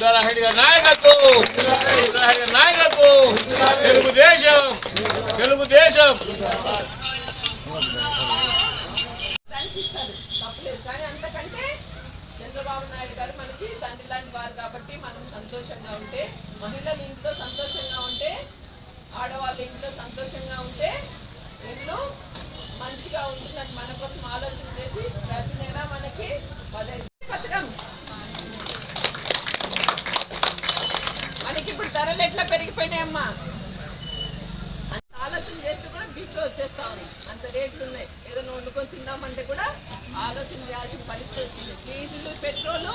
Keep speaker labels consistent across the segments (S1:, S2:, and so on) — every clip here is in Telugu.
S1: బుడ్డారాహెడ్డి గారి నాయకత్వం. బుడ్డారాహెడ్డి గారి నాయకత్వం. తెలుగుదేశం. తెలుగుదేశం.
S2: కానీ అంతకంటే చంద్రబాబు నాయుడు గారు మనకి తండ్రి లాంటి వారు కాబట్టి మనం సంతోషంగా ఉంటే మహిళలు ఇంట్లో సంతోషంగా ఉంటే ఆడవాళ్ళు ఇంట్లో సంతోషంగా ఉంటే ఎన్నో మంచిగా ఉంటుందని మన కోసం ఆలోచన చేసి ప్రతి నెల మనకి పదహైదు పథకం మనకి ఇప్పుడు ధరలు ఎట్లా పెరిగిపోయినాయమ్మా అంత ఆలోచన చేస్తే కూడా బీట్లో వచ్చేస్తా ఉంది. అంత రేట్లు ఉన్నాయి. ఏదైనా వండుకొని తిందామంటే కూడా ఆలోచన చేయాల్సిన పరిస్థితి వచ్చింది. డీజిల్ పెట్రోలు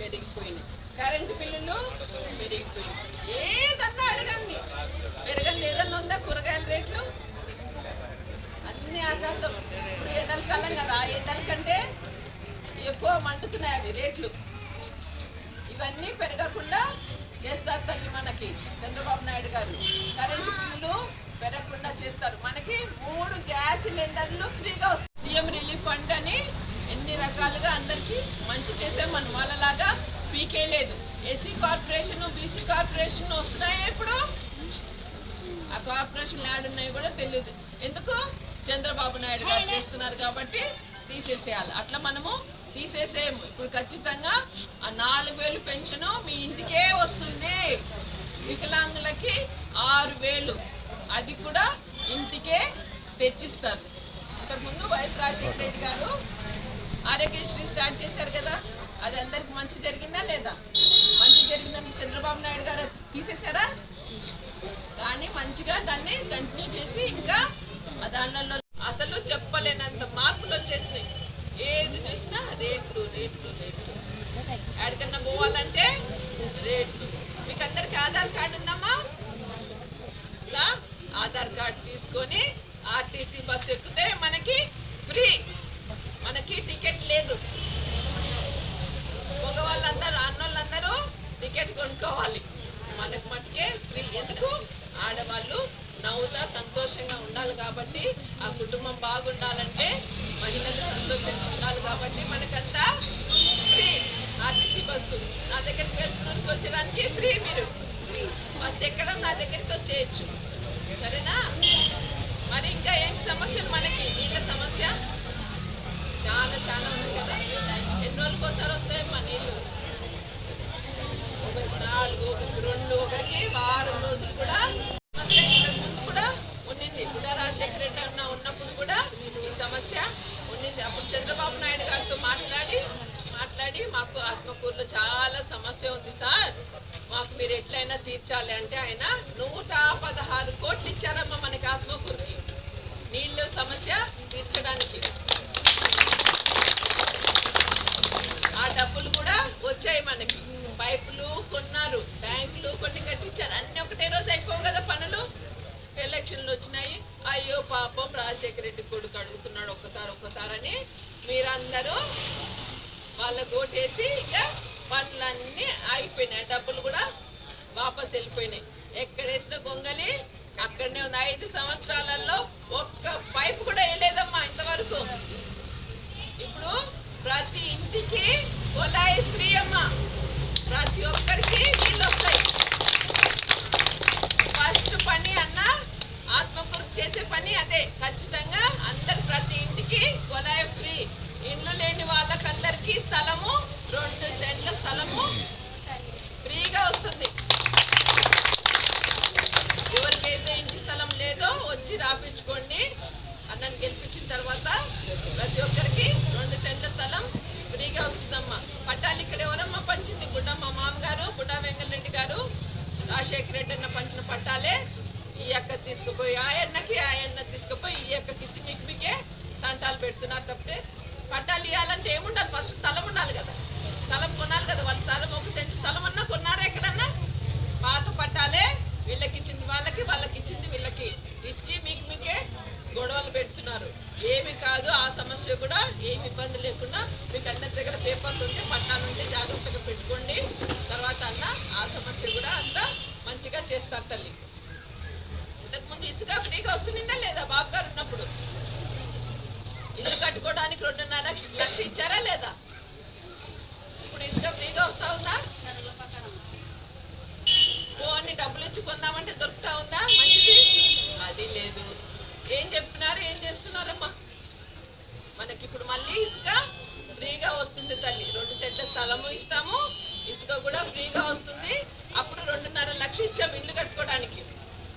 S2: పెరిగిపోయినాయి. కరెంటు బిల్లులు పెరిగిపోయినాయి. ఏదన్నా అడగండి. పెరగండి. ఏదన్నా ఉందా కూరగాయల రేట్లు? అన్ని ఆకాశం. ఇప్పుడు ఎండల కాలం కదా. ఆ ఎండల కంటే ఎక్కువ మండుతున్నాయి అవి రేట్లు. ఇవన్నీ పెరగకుండా చేస్తారు తల్లి మనకి. చంద్రబాబు నాయుడు గారు. కరెంటు బిల్లు పెరగకుండా చేస్తారు. మనకి మూడు గ్యాస్ సిలిండర్లు ఫ్రీగా వస్తాయి. సీఎం రిలీఫ్ ఫండ్ అని ఎన్ని రకాలుగా అందరికి మంచి చేసే మన. వాళ్ళలాగా పీకే లేదు. ఎస్సీ కార్పొరేషన్ బీసీ కార్పొరేషన్ వస్తున్నాయి ఇప్పుడు? ఆ కార్పొరేషన్ యాడ్ ఉన్నాయి కూడా తెలియదు ఎందుకు? చంద్రబాబు నాయుడు గారు చేస్తున్నారు కాబట్టి తీసేసేయాలి. అట్లా మనము తీసేసేయము. ఇప్పుడు ఖచ్చితంగా ఆ పెన్షన్ మీ ఇంటికే వస్తుంది. వికలాంగులకి ఆరు వేలు. అది కూడా ఇంటికే తెచ్చిస్తారు. ఇంతకుముందు వైఎస్ రాజశేఖర రెడ్డి గారు ఆరోగ్యశ్రీ స్టార్ట్ చేశారు కదా అది అందరికి మంచి జరిగిందా లేదా? మంచి జరిగిందని చంద్రబాబు నాయుడు గారు? తీసేశారా? కానీ మంచిగా దాన్ని కంటిన్యూ చేసి ఇంకా దానిలో అసలు చెప్పలేనంత మార్పులు వచ్చేసినాయి. ఏది చూసినా రేట్లు రేట్లు రేట్లు. ఎక్కడికన్నా పోవాలంటే రేట్లు. మీకు అందరికి ఆధార్ కార్డు ఉందమ్మా? ఆధార్ కార్డు తీసుకొని ఆర్టీసీ బస్సు ఎక్కితే మనకి ఫ్రీ. మనకి టికెట్ లేదు. మగవాళ్ళందరూ అన్నోళ్ళందరూ టికెట్ కొనుక్కోవాలి. మనకు మటుకే ఫ్రీ. ఎందుకు? ఆడవాళ్ళు నవ్వుతా సంతోషంగా ఉండాలి కాబట్టి ఆ కుటుంబం బాగుండాలంటే మహిళలు సంతోషంగా ఉండాలి కాబట్టి మనకంతా ఫ్రీ ఆర్టీసీ బస్సు. నా దగ్గరికి వెళ్తున్నూరుకి వచ్చడానికి ఫ్రీ మీరు. బస్సు ఎక్కడం నా దగ్గరికి వచ్చేయచ్చు. సరేనా? మరి ఇంకా ఏంటి సమస్యలు మనకి? నీళ్ళ సమస్య? చాలా చాలా ఉంది కదా. ఎన్ని రోజులకు వస్తాయమ్మా నీళ్ళు ఒక నాలుగు ఒకరికి రెండు ఒకరికి వారం రోజులు కూడా సమస్య ఇంతకు ముందు కూడా ఉండింది బుడ్డా రాజశేఖర రెడ్డి అన్న ఉన్నప్పుడు కూడా ఈ సమస్య ఉండింది అప్పుడు చంద్రబాబు నాయుడు గారితో మాట్లాడి మాట్లాడి మాకు ఆత్మకూరులో చాలా సమస్య ఉంది సార్ మాకు మీరు ఎట్లయినా తీర్చాలి అంటే ఆయన నూట పదహారు కోట్లు ఇచ్చారమ్మ మనకి ఆత్మకూరుకి. నీళ్ళు సమస్య తీర్చడానికి. ఆ డబ్బులు కూడా వచ్చాయి మనకి. పైపులు కొన్నారు బ్యాంకులు కొన్ని కట్టించారు. అన్ని ఒకటే రోజు అయిపోవు కదా పనులు. ఎలక్షన్లు వచ్చినాయి. అయ్యో పాపం రాజశేఖర రెడ్డి కొడుకు అడుగుతున్నాడు ఒక్కసారి ఒక్కసారి అని మీరందరూ వాళ్ళ ఓటేసి ఇక పనులన్నీ ఆగిపోయినాయి ఆ డబ్బులు కూడా వాపస్ వెళ్ళిపోయినాయి. ఎక్కడేసిన గొంగలి? అక్కడనే ఉంది ఐదు సంవత్సరాలలో ఒక్క పైపు కూడా వేయలేదమ్మా ఇంతవరకు. ఇప్పుడు ప్రతి ఇంటికి కొలాయి ఫ్రీ అమ్మా. ప్రతి ఒక్కరికి నీళ్ళు వస్తాయి. ఫస్ట్ పని అన్న ఆత్మకూరు చేసే పని అదే. ఖచ్చితంగా అందరు ప్రతి ఇంటికి కొలాయి ఫ్రీ. ఇండ్లు లేని వాళ్ళకందరికీ స్థలము రెండు సెంట్ల స్థలము ఫ్రీగా వస్తుంది ఎవరికైతే ఇంటి స్థలం లేదో వచ్చి రాపించుకోండి అన్నని గెలిపించిన తర్వాత ప్రతి ఒక్కరికి రెండు సెంట్ల స్థలం ఫ్రీగా వస్తుందమ్మా పట్టాలు ఇక్కడ ఎవరమ్మా పంచింది బుడ్డ మా మామగారు బుడ్డా వెంకటరెడ్డి గారు రాజశేఖర రెడ్డి అన్న పంచిన పట్టాలే ఈ అక్క తీసుకుపోయి ఆ ఆయన్న ఆ తీసుకుపోయి ఈ అక్కకి ఇచ్చి మీకు మీకే తంటాలు పెడుతున్నారు తప్పితే పట్టాలు ఇవ్వాలంటే ఏముండాలి? ఫస్ట్ స్థలం ఉండాలి కదా. స్థలం కొనాలి కదా. వాళ్ళ స్థలం ఒక సెంటు స్థలం అన్నా కొన్నారా ఎక్కడన్నా? పాత పట్టాలే వీళ్ళకి ఇచ్చింది వాళ్ళకి వాళ్ళకి ఇచ్చింది వీళ్ళకి. ఇచ్చి మీకు మీకే గొడవలు పెడుతున్నారు. ఏమి కాదు ఆ సమస్య కూడా ఏమి ఇబ్బంది లేకుండా మీకు అందరి దగ్గర పేపర్లు ఉంటే పట్టాలు ఉంటే జాగ్రత్తగా పెట్టుకోండి. తర్వాత అన్న ఆ సమస్య కూడా అంతా మంచిగా చేస్తారు తల్లి. ఇంతకుముందు ఇసుక ఫ్రీగా వస్తుందా లేదా బాబు గారు ఉన్నప్పుడు? ఇల్లు కట్టుకోవడానికి రెండున్నర లక్ష ఇచ్చారా లేదా? ఇప్పుడు ఇసుక ఫ్రీగా వస్తా ఉందా? ఓ అన్ని డబ్బులు ఇచ్చి కొందామంటే దొరుకుతా ఉందా? మంచిది? అది లేదు. ఏం చెప్తున్నారు? ఏం చేస్తున్నారమ్మా? మనకి ఇప్పుడు మళ్ళీ ఇసుక ఫ్రీగా వస్తుంది తల్లి. రెండు సెట్ల స్థలము ఇస్తాము. ఇసుక కూడా ఫ్రీగా వస్తుంది. అప్పుడు రెండున్నర లక్ష ఇచ్చాము ఇల్లు కట్టుకోవడానికి.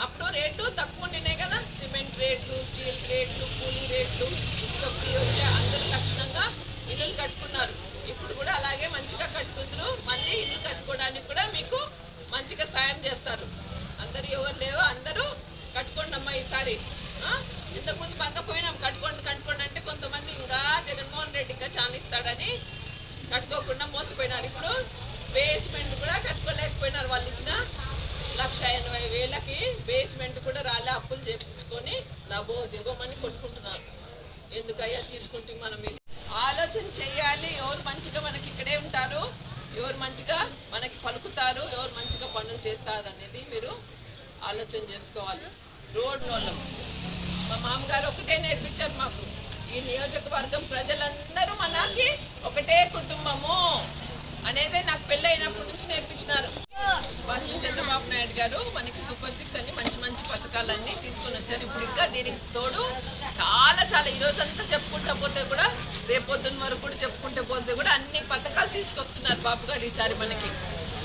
S2: అప్పుడు రేట్లు తక్కువ ఉండినాయి కదా సిమెంట్ రేట్లు స్టీల్ రేట్లు కూలింగ్ రేట్లు ఇసుక ఫ్రీ వచ్చే అందరూ లక్షణంగా ఇల్లులు కట్టుకున్నారు. ఇప్పుడు కూడా అలాగే మంచిగా కట్టుకుందరు మళ్ళీ ఇల్లు కట్టుకోవడానికి కూడా మీకు మంచిగా సాయం చేస్తారు. అందరు ఎవరు లేవో అందరూ కట్టుకోండి అమ్మా ఈసారి. ఇంతకుముందు పక్క పోయినాం కట్టుకోండి కట్టుకోండి అంటే కొంతమంది ఇంకా జగన్మోహన్ రెడ్డి ఇంకా చాలా ఇస్తాడని కట్టుకోకుండా మోసపోయినారు. ఇప్పుడు బేస్మెంట్ కూడా కట్టుకోలేకపోయినారు. వాళ్ళు ఇచ్చిన లక్ష ఎనభై వేలకి బేస్మెంట్ కూడా రాలే అప్పులు చేపించుకొని లబో దిగమని కొట్టుకుంటున్నారు. ఎందుకయ్యా? తీసుకుంటే మనం ఆలోచన చేయాలి. ఎవరు మంచిగా మనకి ఇక్కడే ఉంటారు ఎవరు మంచిగా మనకి పలుకుతారు ఎవరు మంచిగా పనులు చేస్తారు అనేది మీరు ఆలోచన చేసుకోవాలి. రోడ్ వాళ్ళం. మా మామగారు ఒకటే నేర్పించారు మాకు. ఈ నియోజకవర్గం ప్రజలందరూ మనకి ఒకటే కుటుంబము. అనేది నాకు పెళ్ళి అయినప్పటి నుంచి నేర్పించినారు. ఫస్ట్ చంద్రబాబు నాయుడు గారు మనకి సూపర్ సిక్స్ అన్ని మంచి మంచి పథకాలన్నీ తీసుకుని వచ్చారు. ఇప్పుడు ఇంకా దీనికి తోడు చాలా చాలా ఈ రోజంతా చెప్పుకుంటా పోతే కూడా రేపొద్దున వరకు కూడా చెప్పుకుంటే పోతే కూడా అన్ని పథకాలు తీసుకొస్తున్నారు బాబు గారు ఈసారి మనకి.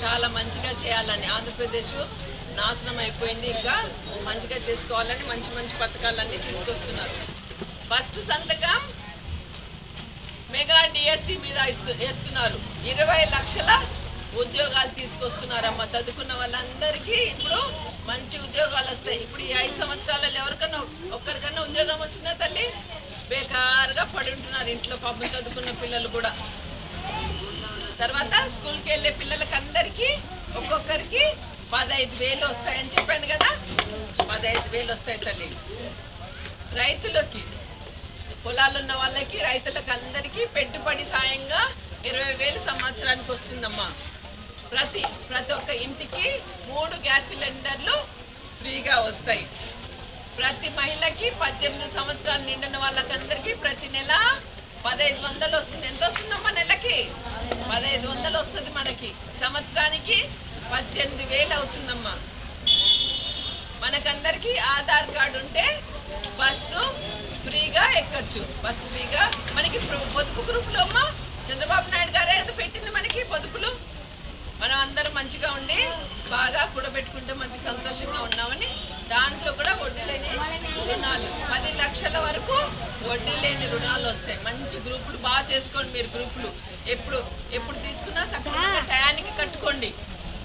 S2: చాలా మంచిగా చేయాలని ఆంధ్రప్రదేశ్ నాశనం అయిపోయింది ఇంకా. మంచిగా చేసుకోవాలని మంచి మంచి పథకాలన్నీ తీసుకొస్తున్నారు. ఫస్ట్ సంతకం మెగా డిఎస్సి మీద ఇస్తు- వేస్తున్నారు ఇరవై లక్షల ఉద్యోగాలు తీసుకొస్తున్నారమ్మ. చదువుకున్న వాళ్ళందరికీ ఇప్పుడు మంచి ఉద్యోగాలు వస్తాయి. ఇప్పుడు ఈ ఐదు సంవత్సరాలలో ఎవరికన్నా ఒక్కరికన్నా ఉద్యోగం వచ్చిందా తల్లి? బేకారుగా పడి ఉంటున్నారు ఇంట్లో పాపం చదువుకున్న పిల్లలు కూడా. తర్వాత స్కూల్కి వెళ్ళే పిల్లలకి అందరికీ ఒక్కొక్కరికి పదహైదు వేలు వస్తాయని చెప్పాను కదా. పదహైదు వేలు వస్తాయి తల్లి. రైతులకి పొలాలు ఉన్న వాళ్ళకి రైతులకు అందరికీ పెట్టుబడి సాయంగా ఇరవై వేలు సంవత్సరానికి వస్తుందమ్మా. ప్రతి ప్రతి ఒక్క ఇంటికి మూడు గ్యాస్ సిలిండర్లు ఫ్రీగా వస్తాయి. ప్రతి మహిళకి పద్దెనిమిది సంవత్సరాలు నిండిన వాళ్ళకందరికీ ప్రతి నెల పదహైదు వందలు వస్తుంది. ఎంత వస్తుందమ్మా నెలకి? పదహైదు వందలు వస్తుంది మనకి. సంవత్సరానికి పద్దెనిమిది వేలు అవుతుందమ్మా. మనకందరికీ ఆధార్ కార్డు ఉంటే బస్సు ఫ్రీగా ఎక్కచ్చు. బస్సు ఫ్రీగా. మనకి పొదుపు గ్రూపులో అమ్మ చంద్రబాబు నాయుడు గారే ఎంత పెట్టింది మనకి పొదుపులు. మనం అందరం మంచిగా ఉండి బాగా కూడబెట్టుకుంటే మంచి సంతోషంగా ఉన్నామని దాంట్లో కూడా వడ్డీ లేని రుణాలు. పది లక్షల వరకు వడ్డీ లేని రుణాలు వస్తాయి. మంచి గ్రూపులు బాగా చేసుకోండి మీరు గ్రూపులు. ఎప్పుడు ఎప్పుడు తీసుకున్నా సక్రమంగా టయానికి కట్టుకోండి.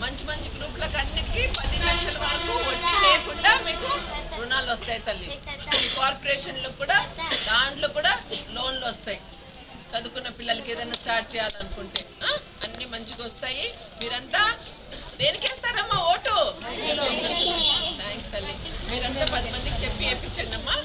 S2: మంచి మంచి గ్రూపులకు అన్నిటికీ పది లక్షల వరకు వడ్డీ రుణాలు వస్తాయి తల్లి. కార్పొరేషన్లో కూడా దాంట్లో కూడా లోన్లు వస్తాయి. చదువుకున్న పిల్లలకి ఏదైనా స్టార్ట్ చేయాలనుకుంటే? అన్ని మంచిగా వస్తాయి. మీరంతా దేనికి వేస్తారమ్మా ఓటు? థ్యాంక్స్ తల్లి. మీరంతా పది మందికి చెప్పి వేయించండి అమ్మా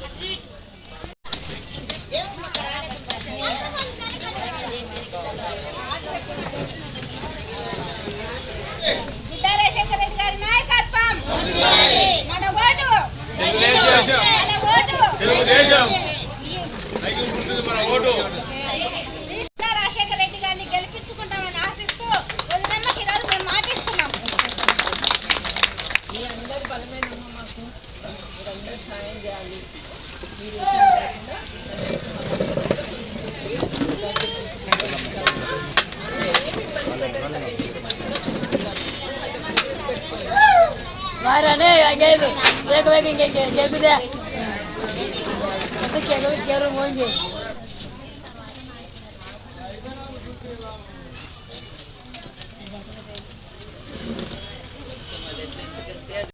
S3: మారనే కేకు కేకు కేకు కేకు కేకు కేకు మోంజే